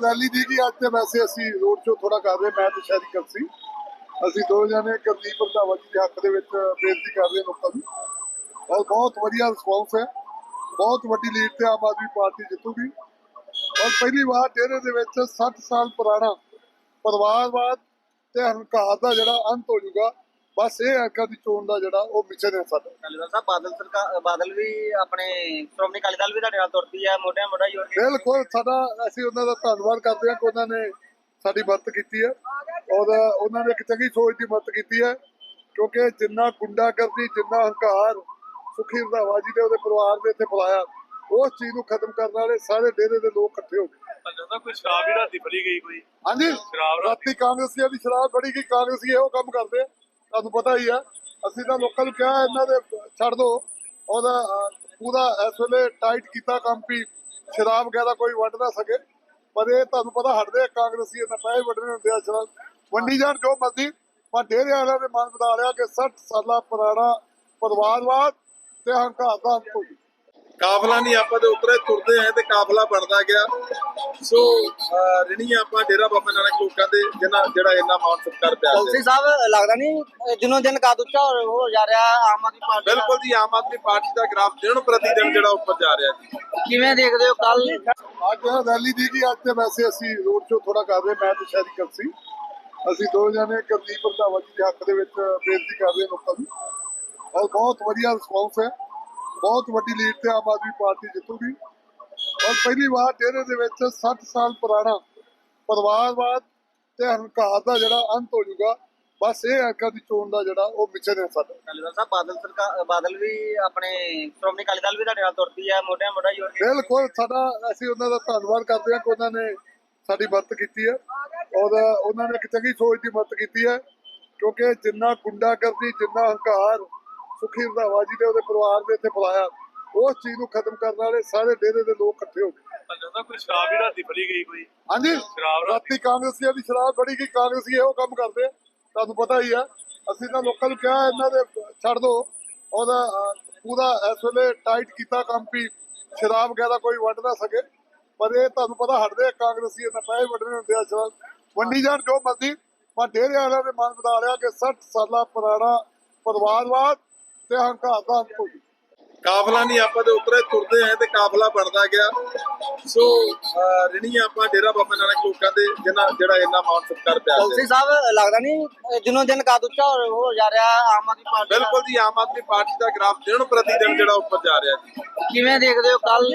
Rally ਦੀ ਕਿ ਅੱਜ ਤੇ ਵੈਸੇ ਅਸੀਂ ਰੋਡ ਸ਼ੋ ਥੋੜਾ ਕਰ ਰਹੇ, ਮੈਂ ਤੇ ਸ਼ਹਿਰੀ ਕਲਸੀ ਅਸੀਂ ਦੋ ਜਣੇ ਕੁਲਦੀਪ ਰੰਧਾਵਾ ਜੀ ਦੇ ਹੱਕ ਦੇ ਵਿੱਚ ਬੇਨਤੀ ਕਰ ਰਹੇ ਲੋਕਾਂ ਨੂੰ ਔਰ ਬਹੁਤ ਵਧੀਆ ਰਿਸਪੌਂਸ ਹੈ। ਬਹੁਤ ਵੱਡੀ ਲੀਡ ਤੇ ਆਮ ਆਦਮੀ ਪਾਰਟੀ ਜਿੱਤੂਗੀ। ਔਰ ਪਹਿਲੀ ਵਾਰ ਡੇਰੇ ਦੇ ਵਿੱਚ 60 ਸਾਲ ਪੁਰਾਣਾ ਪਰਿਵਾਰਵਾਦ ਤੇ ਹੰਕਾਰ ਦਾ ਜਿਹੜਾ ਅੰਤ ਹੋ ਜਾਊਗਾ। ਬਸ ਇਹ ਹਲਕਾ ਦੀ ਚੋਣ ਦਾ ਜਿਹੜਾ ਉਹ ਮਿਸ਼ਨ ਹੈ ਸਾਡਾ। ਅਕਾਲੀ ਦਲ ਸਾਹਿਬ ਬਾਦਲ ਸਰਕਾਰ ਬਾਦਲ ਵੀ ਆਪਣੇ ਸ਼੍ਰੋਮਣੀ ਅਕਾਲੀ ਦਲ ਵੀ ਤੁਹਾਡੇ ਨਾਲ ਤੁਰਦੀ ਹੈ ਮੋਢਿਆਂ ਮੋਢਾ ਜੋੜ ਕੇ। ਬਿਲਕੁਲ ਸਾਡਾ ਅਸੀਂ ਉਹਨਾਂ ਦਾ ਧੰਨਵਾਦ ਕਰਦੇ ਹਾਂ ਕਿ ਉਹਨਾਂ ਨੇ ਸਾਡੀ ਮਦਦ ਕੀਤੀ ਹੈ। ਔਰ ਉਹਨਾਂ ਨੇ ਇੱਕ ਚੰਗੀ ਸੋਚ ਦੀ ਮਦਦ ਕੀਤੀ ਹੈ ਕਿਉਂਕਿ ਜਿੰਨਾ ਗੁੰਡਾਗਰਦੀ ਜਿੰਨਾ ਹੰਕਾਰ ਸੁਖੀ ਰੰਧਾਵਾ ਜੀ ਦੇ ਉਹਦੇ ਪਰਿਵਾਰ ਦੇ ਇੱਥੇ ਬੁਲਾਇਆ ਉਸ ਚੀਜ਼ ਨੂੰ ਖਤਮ ਕਰਨ ਵਾਲੇ ਸਾਰੇ ਡੇਰੇ ਦੇ ਲੋਕ ਇਕੱਠੇ ਹੋ ਗਏ। ਲੱਗਦਾ ਕੋਈ ਸ਼ਰਾਬ ਹੀ ਰਾਤੀ ਫੜੀ ਗਈ ਕੋਈ? ਹਾਂਜੀ ਸ਼ਰਾਬ ਰਾਤੀ ਕਾਂਗਰਸੀਆਂ ਦੀ ਸ਼ਰਾਬ ਬੜੀ ਗਈ ਕਾਂਗਰਸੀ ਇਹੋ ਕੰਮ ਕਰਦੇ ਆ। ਤੁਹਾਨੂੰ ਪਤਾ ਹੀ ਆ, ਅਸੀਂ ਤਾਂ ਲੋਕਾਂ ਨੂੰ ਕਿਹਾ ਇਹਨਾਂ ਦੇ ਛੱਡ ਦਿਓ ਉਹਦਾ ਪੂਰਾ ਇਸ ਵੇਲੇ ਟਾਈਟ ਕੀਤਾ ਕੰਮ ਵੀ, ਸ਼ਰਾਬ ਵਗੈਰਾ ਕੋਈ ਵੰਡ ਨਾ ਸਕੇ। ਪਰ ਇਹ ਤੁਹਾਨੂੰ ਪਤਾ ਹਟਦੇ ਕਾਂਗਰਸੀ ਇਹਨਾਂ ਪੈਸੇ ਵੰਡਣੇ ਹੁੰਦੇ ਆ, ਸ਼ਰਾਬ। ਵੰਡੀ ਜਾਣ ਜੋ ਮਰਜ਼ੀ, ਪਰ ਡੇਰੇ ਵਾਲਿਆਂ ਨੇ ਮਨ ਬਤਾ ਲਿਆ ਕਿ 60 ਸਾਲਾ ਪੁਰਾਣਾ ਪਰਿਵਾਰਵਾਦ ਤੇ ਹੰਕਾਰ ਦਾ ਅੰਤ ਹੋ ਕਾਫਲਾ ਨਹੀਂ ਆਪਾਂ ਤੇ ਉਤਰੇ ਤੁਰਦੇ ਆਏ ਤੇ ਕਾਫਲਾ ਬਣਦਾ ਗਿਆ। ਸੋ ਰਿਣੀ ਆਪਾਂ ਡੇਰਾ ਬਾਬਾ ਨਾਨਕ ਲੋਕਾਂ ਦੇ ਜਿਨ੍ਹਾਂ ਜਿਹੜਾ ਇੰਨਾ ਮਾਣ ਸਤਿਕਾਰ ਪਿਆ ਕੌਂਸਲ ਸਾਹਿਬ ਲੱਗਦਾ ਨਹੀਂ ਦਿਨੋਂ ਦਿਨ ਕਦ ਉੱਚਾ ਹੋ- ਹੋ ਜਾ ਰਿਹਾ ਆਮ ਆਦਮੀ ਪਾਰਟੀ ਦਾ। ਬਿਲਕੁਲ ਜੀ ਆਮ ਆਦਮੀ ਪਾਰਟੀ ਦਾ ਗ੍ਰਾਫ ਦਿਨ ਪ੍ਰਤੀ ਦਿਨ ਜਿਹੜਾ ਉੱਪਰ ਜਾ ਰਿਹਾ ਜੀ। ਕਿਵੇਂ ਦੇਖਦੇ ਹੋ ਕੱਲ ਅੱਜ ਰੈਲੀ ਦੀ ਕਿ ਅੱਜ ਤੇ ਵੈਸੇ ਅਸੀਂ ਰੋਡ ਸ਼ੋ ਥੋੜਾ ਕਰ ਰਹੇ ਮੈਂ ਤੇ ਸ਼ਹਿਰੀ ਕਲਸੀ ਅਸੀਂ ਦੋ ਜਣੇ ਕੁਲਦੀਪ ਰੰਧਾਵਾ ਜੀ ਦੇ ਹੱਕ ਦੇ ਵਿੱਚ ਬੇਨਤੀ ਕਰ ਰਹੇ ਲੋਕਾਂ ਨੂੰ ਔਰ ਬਹੁਤ ਵਧੀਆ ਰਿਸਪੌਂਸ ਹੈ। ਬਹੁਤ ਵੱਡੀ ਲੀਡ ਤੇ ਆਮ ਆਦਮੀ ਪਾਰਟੀ ਜਿੱਤੂਗੀ। ਔਰ ਪਹਿਲੀ ਵਾਰ ਡੇਰੇ ਦੇ ਵਿੱਚ 60 ਸਾਲ ਪੁਰਾਣਾ ਪਰਿਵਾਰਵਾਦ ਤੇ ਹੰਕਾਰ ਦਾ ਜਿਹੜਾ ਅੰਤ ਹੋ ਜਾਊਗਾ ਬਸ ਇਹ ਹਲਕਾ ਦੀ ਚੋਣ ਦਾ ਜਿਹੜਾ ਉਹ ਮਿਸ਼ਨ ਹੈ ਸਾਡਾ। ਅਕਾਲੀ ਦਲ ਸਾਹਿਬ ਬਾਦਲ ਸਰਕਾਰ ਬਾਦਲ ਵੀ ਆਪਣੇ ਸ਼੍ਰੋਮਣੀ ਅਕਾਲੀ ਦਲ ਵੀ ਤੁਹਾਡੇ ਨਾਲ ਤੁਰਦੀ ਹੈ ਮੋਢਿਆਂ ਮੋਢਾ ਜੋੜ ਕੇ। ਬਿਲਕੁਲ ਸਾਡਾ ਅਸੀਂ ਉਹਨਾਂ ਦਾ ਧੰਨਵਾਦ ਕਰਦੇ ਹਾਂ ਕਿ ਉਹਨਾਂ ਨੇ ਸਾਡੀ ਮਦਦ ਕੀਤੀ ਹੈ। ਔਰ ਉਹਨਾਂ ਨੇ ਇੱਕ ਚੰਗੀ ਸੋਚ ਦੀ ਮਦਦ ਕੀਤੀ ਹੈ ਕਿਉਂਕਿ ਜਿੰਨਾ ਗੁੰਡਾਗਰਦੀ ਜਿੰਨਾ ਹੰਕਾਰ ਸੁਖੀ ਰੰਧਾਵਾ ਜੀ ਦੇ ਉਹਦੇ ਪਰਿਵਾਰ ਦੇ ਇੱਥੇ ਬੁਲਾਇਆ। ਉਸ ਚੀਜ਼ ਨੂੰ ਖਤਮ ਕਰਨ ਵਾਲੇ ਸਾਰੇ ਡੇਰੇ ਦੇ ਲੋਕ ਇਕੱਠੇ ਹੋ ਗਏ। ਲੱਗਦਾ ਕੋਈ ਸ਼ਰਾਬ ਹੀ ਰਾਤੀ ਫੜੀ ਗਈ ਕੋਈ? ਹਾਂਜੀ। ਸ਼ਰਾਬ ਰਾਤੀ? ਕਾਂਗਰਸੀਆਂ ਦੀ ਸ਼ਰਾਬ ਬੜੀ ਗਈ। ਕਾਂਗਰਸੀ ਇਹੋ ਕੰਮ ਕਰਦੇ। ਤੁਹਾਨੂੰ ਪਤਾ ਹੀ ਆ ਅਸੀਂ ਤਾਂ ਲੋਕਾਂ ਨੂੰ ਕਿਹਾ ਇਹਨਾਂ ਦੇ ਛੱਡ ਦਿਓ ਉਹਦਾ ਪੂਰਾ ਇਸ ਵੇਲੇ ਟਾਈਟ ਕੀਤਾ ਕੰਮ ਵੀ ਸ਼ਰਾਬ ਵਗੈਰਾ ਕੋਈ ਵੰਡ ਨਾ ਸਕੇ। ਪਰ ਇਹ ਤੁਹਾਨੂੰ ਪਤਾ ਹਟਦੇ ਕਾਂਗਰਸੀ ਇਹਨਾਂ ਪੈਸੇ ਵੰਡਣੇ ਹੁੰਦੇ ਆ ਸ਼ਰਾਬ। ਵੰਡੀ ਜਾਣ ਜੋ ਮਰਜ਼ੀ ਪਰ ਡੇਰੇ ਵਾਲਿਆਂ ਨੇ ਮਨ ਬਤਾ ਲਿਆ ਕਿ 60 ਸਾਲਾ ਪੁਰਾਣਾ ਪਰਿਵਾਰਵਾਦ ਤੇ ਹੰਕਾਰ ਦਾ ਅੰਤ ਹੋ ਗਿਆ ਕਾਫਲਾ ਨਹੀਂ ਆਪਾਂ ਤੇ ਉਤਰੇ ਤੁਰਦੇ ਆਏ ਤੇ ਕਾਫਲਾ ਬਣਦਾ ਗਿਆ। ਸੋ ਰਿਣੀ ਆਪਾਂ ਡੇਰਾ ਬਾਬਾ ਨਾਨਕ ਲੋਕਾਂ ਦੇ ਜਿਨ੍ਹਾਂ ਜਿਹੜਾ ਇੰਨਾ ਮਾਣ ਸਤਿਕਾਰ ਪਿਆ ਕੌਂਸਲ ਸਾਹਿਬ ਲੱਗਦਾ ਨਹੀਂ ਦਿਨੋਂ ਦਿਨ ਕਦ ਉੱਚਾ ਹੋ- ਹੋ ਜਾ ਰਿਹਾ ਆਮ ਆਦਮੀ ਪਾਰਟੀ ਦਾ। ਬਿਲਕੁਲ ਜੀ ਆਮ ਆਦਮੀ ਪਾਰਟੀ ਦਾ ਗ੍ਰਾਫ ਦਿਨ ਪ੍ਰਤੀ ਦਿਨ ਜਿਹੜਾ ਉੱਪਰ ਜਾ ਰਿਹਾ ਜੀ। ਕਿਵੇਂ ਦੇਖਦੇ ਹੋ ਕੱਲ